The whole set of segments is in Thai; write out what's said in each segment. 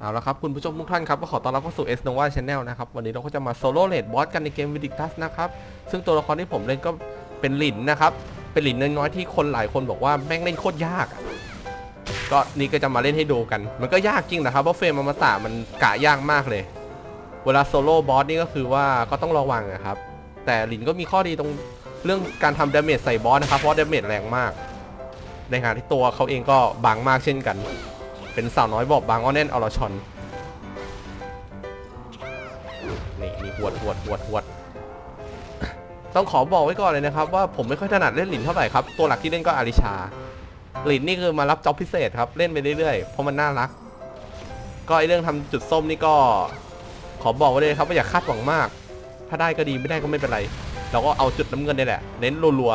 เอาละครับ คุณผู้ชมทุกท่านครับก็ขอต้อนรับเข้าสู่ S Nova Channel นะครับ วันนี้เราก็จะมาโซโล่เลดบอสกันในเกม Vindictus นะครับ ซึ่งตัวละครที่ผมเล่นก็เป็นหลินนะครับ เป็นหลินน้อยๆที่คนหลายคนบอกว่าแม่งเล่นโคตรยาก ก็นี่ก็จะมาเล่นให้ดูกัน มันก็ยากจริงนะครับเพราะเฟรมอมตะมันกะยากมากเลย เวลาโซโล่บอสนี่ก็คือว่าก็ต้องระวังนะครับ แต่หลินก็มีข้อดีตรงเรื่องการทำดาเมจใส่บอสนะครับเพราะดาเมจแรงมาก ในขณะที่ตัวเขาเองก็บางมากเช่นกัน เป็นสาวน้อยบอบบางอ้อนแน่นอรชอนนี่นี่หวดหวดหวดหวดต้องขอบอกไว้ก่อนเลยนะครับ ว่าผมไม่ค่อยถนัดเล่นหลินเท่าไหร่ครับ ตัวหลักที่เล่นก็อาริชาหลินนี่คือมารับจ็อบพิเศษครับ เล่นไปเรื่อยๆ เพราะมันน่ารัก ก็ไอเรื่องทำจุดส้มนี่ก็ ขอบอกไว้เลยครับว่าอย่าคาดหวังมาก ถ้าได้ก็ดีไม่ได้ก็ไม่เป็นไร เราก็เอาจุดน้ำเงินนี่แหละ เน้นรัว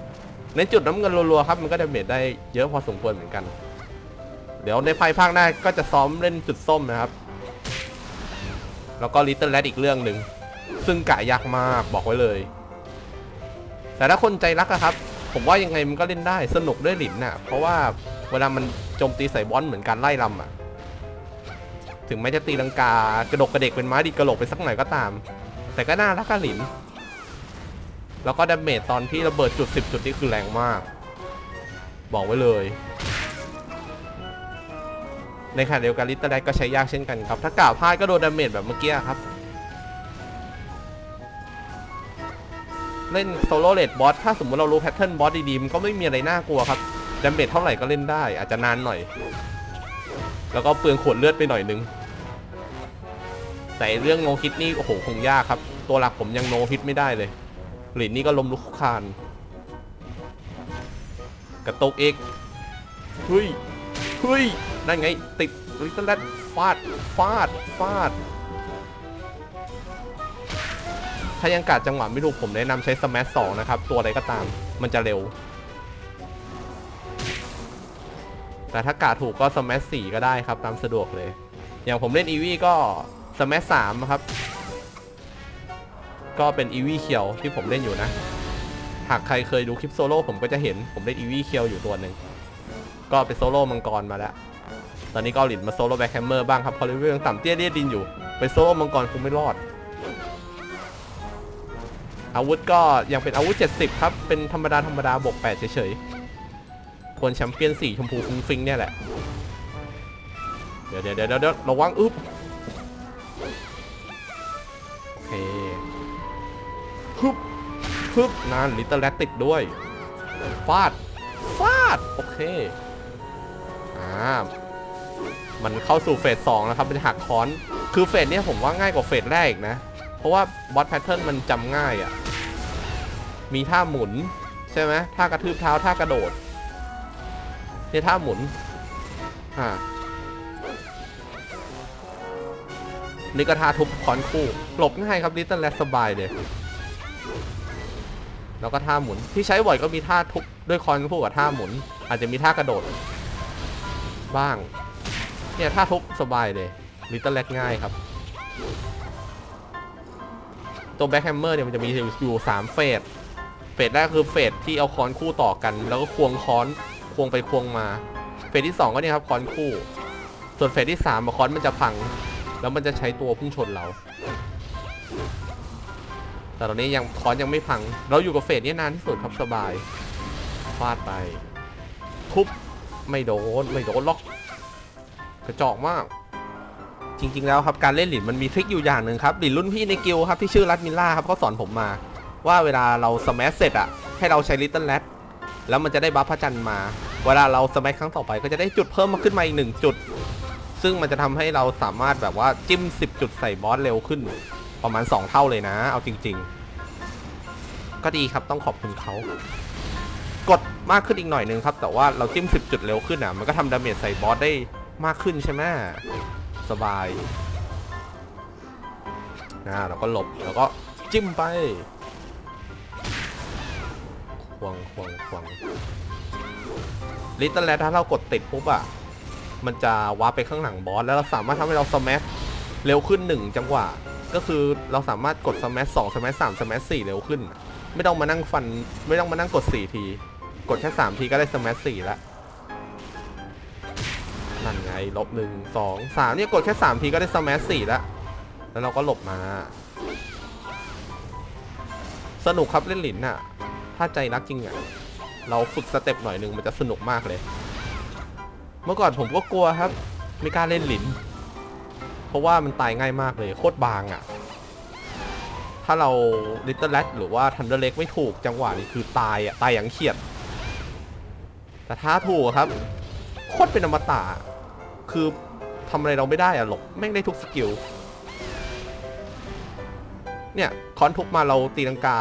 ๆ เน้นจุดน้ำเงินรัวๆครับ มันก็ดาเมจได้เยอะพอสมควรเหมือนกัน เดี๋ยวในภายภาคหน้าก็จะซ้อมเล่นจุดส้มนะครับ แล้วก็ Little Red อีกเรื่องหนึ่ง ซึ่งกะยากมากบอกไว้เลย แต่ถ้าคนใจรักอะครับ ผมว่ายังไงมันก็เล่นได้สนุกด้วยหลินน่ะ เพราะว่าเวลามันโจมตีใส่บอลเหมือนการไล่ลำอะถึงแม้จะตีลังกากระดกกระเดกเป็นไม้ดีกระโหลกไปสักหน่อยก็ตาม แต่ก็น่ารักอะหลิน แล้วก็ดาเมจตอนที่ระเบิดจุด 10 จุดนี่คือแรงมาก บอกไว้เลย ในขณะเดียวกันลิตเตอร์ไดก็ใช้ยากเช่นกันครับ ถ้ากล่าวพลาดก็โดนดาเมจแบบเมื่อกี้ครับ เล่นโซโล่เลดบอสถ้าสมมติเรารู้แพทเทิร์นบอสดีๆมันก็ไม่มีอะไรน่ากลัวครับดาเมจเท่าไหร่ก็เล่นได้ อาจจะนานหน่อย แล้วก็เปลืองขวดเลือดไปหน่อยนึง แต่เรื่องโนฮิตนี่โอ้โหคงยากครับ ตัวหลักผมยังโนฮิตไม่ได้เลยหลินนี่ก็ล้มลุกคคลานกระตุกอีกเฮ้ย เฮ้ยนั่นไง ติดลิตเติ้ลแรดฟาด ฟาด ฟาด ถ้ายังกัดจังหวะไม่ถูกผมแนะนำใช้สมัชสองนะครับ ตัวอะไรก็ตาม มันจะเร็ว แต่ถ้ากาดถูกก็สมัชสี่ก็ได้ครับ ตามสะดวกเลย อย่างผมเล่นอีวีก็สมัชสามครับ ก็เป็นอีวีเคียวที่ผมเล่นอยู่นะ หากใครเคยดูคลิปโซโล่ผมก็จะเห็นผมเล่นอีวีเคียวอยู่ตัวหนึ่ง ก็ไปโซโล่มังกรมาแล้ว ตอนนี้ก็เอาหลินมาโซโล่แบ็คแฮมเมอร์บ้างครับเพอเลเวลยังต่ำเตี้ยเรียดินอยู่ ไปโซโล่มังกรคงไม่รอด อาวุธก็ยังเป็นอาวุธ 70 ครับ เป็นธรรมดาธรรมดาบวก8เฉยๆ ควรแชมเปี้ยนสีชมพูฟุ้งฟิงเนี่ยแหละ เดี๋ยวเดี๋ยวเดี๋ยวเดี๋ยวระวังอึ๊บโอเคฮึบฮึบนานลิตเติ้ลแรตติดด้วยฟาดฟาด โอเค อ่ามันเข้าสู่เฟสสองแล้วครับมันจะหักค้อนคือเฟสเนี้ยผมว่าง่ายกว่าเฟสแรกอีกนะ เพราะว่าบอสแพทเทิร์นมันจำง่ายอะ่ะ มีท่าหมุน ใช่ไหมท่ากระทืบเท้าท่ากระโดดเนี่ยท่าหมุนอ่านี่ก็ท่าทุบค้อนคู่หลบง่ายครับลิตเติ้ลแรสบายเลยแล้วก็ท่าหมุนที่ใช้บ่อยก็มีท่าทุบด้วยคอนคู่กับท่าหมุน อาจจะมีท่ากระโดด บ้าง เนี่ยท่าทุบสบายเลยลิตเติ้ลแรดง่ายครับ ตัวแบ็คแฮมเมอร์เนี่ยมันจะมีอยู่สามเฟส เฟสแรกคือเฟสที่เอาค้อนคู่ต่อกัน แล้วก็ควงค้อนควงไปควงมา เฟสที่สองก็เนี่ยครับค้อนคู่ ส่วนเฟสที่สามอะคอนมันจะพัง แล้วมันจะใช้ตัวพุ่งชนเราแต่ตอนนี้ยังคอนยังไม่พัง เราอยู่กับเฟสนี้นานที่สุดครับสบาย ฟาดไป ทุบ ไม่โดน ไม่โดนล็อก ระจอกมาก จริง ๆ แล้วครับการเล่นหลินมันมีทริคอยู่อย่างหนึ่งครับหลินรุ่นพี่ในกิลครับที่ชื่อรัตมิลล่าครับเขาสอนผมมา ว่าเวลาเราสมัชเสร็จอะให้เราใช้ลิตเติ้ลแรดแล้วมันจะได้บัฟพระจันทร์มา เวลาเราสมัชครั้งต่อไปก็จะได้จุดเพิ่มมาขึ้นมาอีกหนึ่งจุด ซึ่งมันจะทำให้เราสามารถแบบว่าจิ้ม 10 จุดใส่บอสเร็วขึ้น ประมาณ 2 เท่าเลยนะ เอาจริง ๆ ก็ดีครับต้องขอบคุณเขากดมากขึ้นอีกหน่อยนึงครับ แต่ว่าเราจิ้ม 10 จุดเร็วขึ้นอะมันก็ทำดาเมจใส่บอสได้ มากขึ้นใช่ไหมสบายนะเราก็หลบแล้วก็จิ้มไปควงควงควงลิตเติ้ลแลถ้าเรากดติดปุ๊บอะมันจะวาร์ปไปข้างหลังบอสแล้วเราสามารถทำให้เราสมัชเร็วขึ้น 1 จังหวะ ก็คือเราสามารถกดสมัชสองสมัชสามสมัชสี่เร็วขึ้น ไม่ต้องมานั่งฟัน ไม่ต้องมานั่งกด 4 ที กดแค่ 3 ทีก็ได้สมัชสี่แล้ว นั่นไงลบหนึ่งสองสามเนี่ยกดแค่สามทีก็ได้สมัสี่แล้วแล้วเราก็หลบมา สนุกครับเล่นหลินน่ะ ถ้าใจรักจริงอะเราฝึกสเต็ปหน่อยหนึ่งมันจะสนุกมากเลย เมื่อก่อนผมก็กลัวครับ ไม่กล้าเล่นหลิน เพราะว่ามันตายง่ายมากเลย โคตรบางอะ ถ้าเรา Little Rat หรือว่า Thunder Lake ไม่ถูกจังหวะนี้คือตายอะ ตายอย่างเขียด แต่ถ้าถูกครับ โคตรเป็นอมตะคือทำอะไรเราไม่ได้อะหลบแม่งได้ทุกสกิล เนี่ยคอนทุกมาเราตีลังกา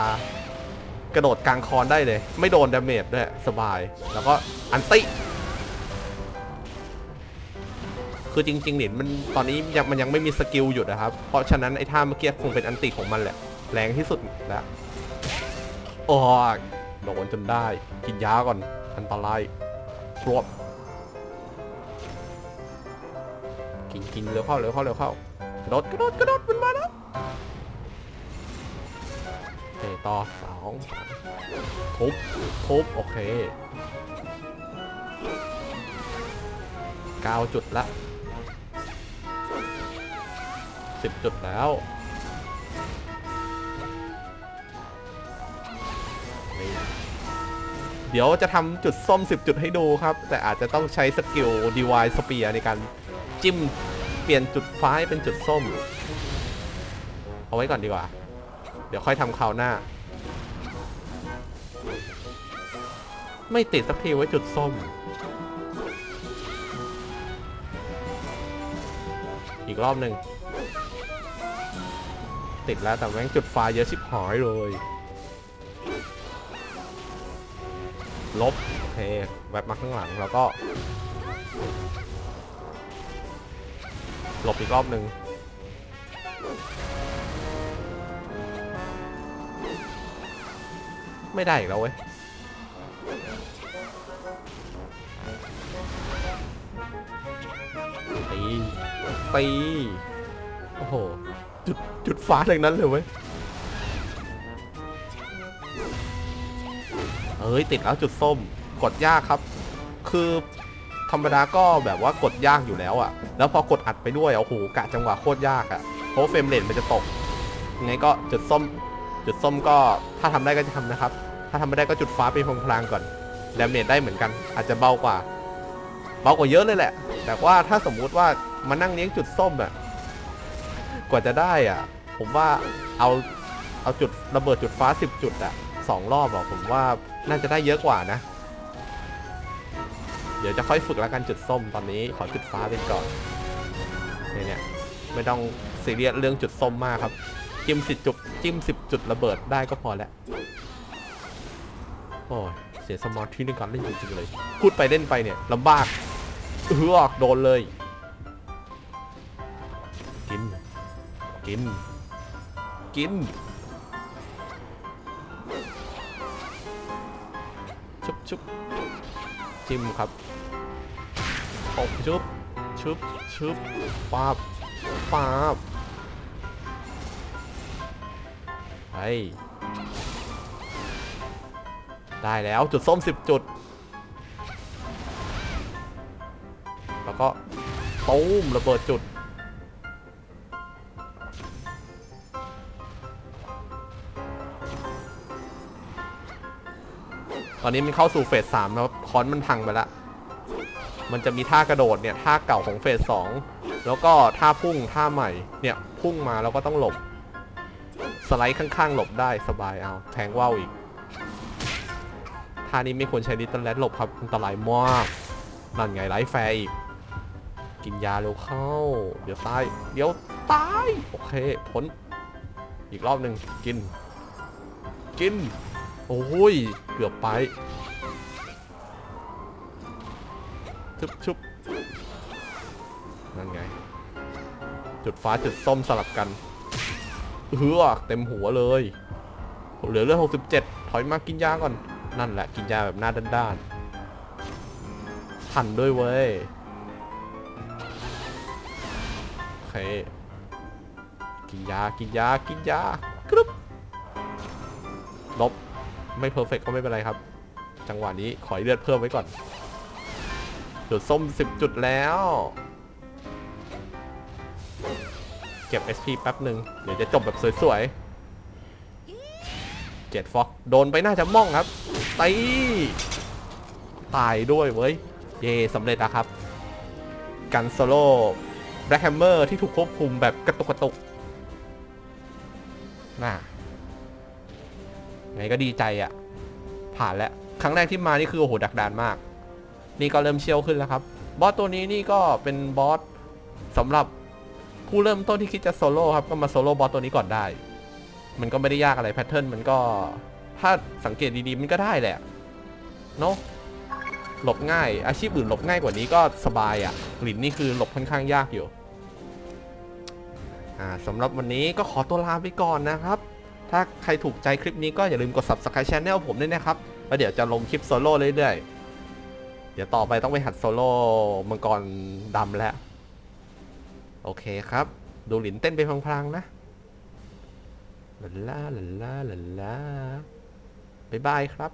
กระโดดกลางคอนได้เลย ไม่โดนดาเมจด้วยสบาย แล้วก็อันติ คือจริงๆเนี่ยมันตอนนี้ยังมันยังไม่มีสกิลหยุดนะครับ เพราะฉะนั้นไอ้ท่าเมื่อกี้คงเป็นอันติของมันแหละ แรงที่สุดแล้วโอ้โดนจนได้ กินยาก่อน อันตรายรวบ กินกินเร็วเข้าเร็วเข้าเร็วเข้ากระโดดกระโดดกระโดดมันมาแล้วโอเคต่อสองสามทุบทุบโอเคเก้าจุดละสิบจุดแล้วนี่ เดี๋ยวจะทำจุดส้ม 10 จุดให้ดูครับ แต่อาจจะต้องใช้สกิล Divine Spear ในการจิ้มเปลี่ยนจุดฟ้าให้เป็นจุดส้ม เอาไว้ก่อนดีกว่า เดี๋ยวค่อยทำคราวหน้า ไม่ติดสักทีไว้จุดส้ม อีกรอบหนึ่ง ติดแล้วแต่แม่งจุดฟ้าเยอะชิบหายเลย ลบ โอเค แวบมาข้างหลังแล้วก็ หลบอีกรอบหนึ่งไม่ได้อีกแล้วเว้ย ตี ตี โอ้โห จุด จุดฟ้าเลยนั้นเลยเว้ย เอ้ยติดแล้วจุดส้ม กดยากครับ คือธรรมดาก็แบบว่ากดยากอยู่แล้วอะแล้วพอกดอัดไปด้วยโอ้โหกะจังหวะโคตรยากอะเพราะเฟรมเรทมันจะตกยังไงก็จุดส้ม จุดส้มก็ถ้าทำได้ก็จะทำนะครับ ถ้าทำไม่ได้ก็จุดฟ้าเป็นพลางๆก่อนแดาเมจได้เหมือนกัน อาจจะเบากว่า เบากว่าเยอะเลยแหละ แต่ว่าถ้าสมมุติว่ามานั่งเลี้ยงจุดส้มอะกว่าจะได้อะผมว่าเอาเอาจุดระเบิดจุดฟ้า 10 จุดอะ สองรอบหรอกผมว่าน่าจะได้เยอะกว่านะ เดี๋ยวจะค่อยฝึกแล้วกันจุดส้มตอนนี้ขอจุดฟ้าเป็นก่อนเนี่ยเนี่ยไม่ต้องซีเรียสเรื่องจุดส้มมากครับ จิ้มสิจุดจิ้มสิบจุดระเบิดได้ก็พอแล้วโอ้ยเสียสมาธิในการเล่นจริงๆเลย พูดไปเล่นไปเนี่ยลำบากเออโดนเลย กิน กิน กิน ชุบจิ้มครับตบชุบชุบชุบปาบปาบไปได้แล้วจุดส้ม 10 จุด แล้วก็ตูมระเบิดจุด ตอนนี้มันเข้าสู่เฟสสามแล้วคอนมันพังไปล้วมันจะมีท่ากระโดดเนี่ยท่าเก่าของเฟสสองแล้วก็ท่าพุ่งท่าใหม่เนี่ยพุ่งมาแล้วก็ต้องหลบ สไลด์ข้างๆ หลบได้สบายเอาแทงว่าวอีกท่านี้ไม่ควรใช้ดิตเตอร์แลดหลบครับอันตรายมากนั่นไงไลฟ์แฟร์อีก กินยาเร็วเข้า เดี๋ยวตาย เดี๋ยวตาย โอเคพ้นอีกรอบหนึ่งกิน กิน โอ้ย เกือบไปชุบชุบนั่นไง จุดฟ้าจุดส้มสลับกันเฮือเต็มหัวเลยเหลือเลือด67 ถอยมากินยาก่อน นั่นแหละกินยาแบบหน้าด้านๆทันด้วยเว้ยโอเคกินยากินยากินยากรึบลบ ไม่เพอร์เฟกก็ไม่เป็นไรครับ จังหวะนี้ขอเลือดเพิ่มไว้ก่อน จุดส้มสิบจุดแล้ว เก็บ SP แป๊บหนึ่งเดี๋ยวจะจบแบบสวยๆเจ็ดฟ็อกโดนไปน่าจะม่องครับตีตายด้วยเว้ย เย่สำเร็จแล้วครับ กันโซโล่แบล็กแฮมเมอร์ที่ถูกควบคุมแบบกระตุกกระตุกน่า ไงก็ดีใจอะ่ะ ผ่านแล้วครั้งแรกที่มานี่คือโอ้โหดักดานมาก นี่ก็เริ่มเชี่ยวขึ้นแล้วครับ บอสตัวนี้นี่ก็เป็นบอสสำหรับผู้เริ่มต้นที่คิดจะโซโล่ครับก็มาโซโล่บอสตัวนี้ก่อนได้ มันก็ไม่ได้ยากอะไรแพทเทิร์นมันก็ถ้าสังเกตดีๆมันก็ได้แหละเนาะหลบง่าย อาชีพอื่นหลบง่ายกว่านี้ก็สบายอะ่ะหลินนี่คือหลบค่อนข้างยากอยู่สำหรับวันนี้ก็ขอตัวลาไปก่อนนะครับ ถ้าใครถูกใจคลิปนี้ก็อย่าลืมกด subscribe channel ผมด้วยนะครับ แล้วเดี๋ยวจะลงคลิปโซโล่เรื่อยๆ เดี๋ยวต่อไปต้องไปหัดโซโล่มังกรดำแล้ว โอเคครับ ดูหลินเต้นไปพลางๆนะลาลาลาลาลาบ๊ายบายครับ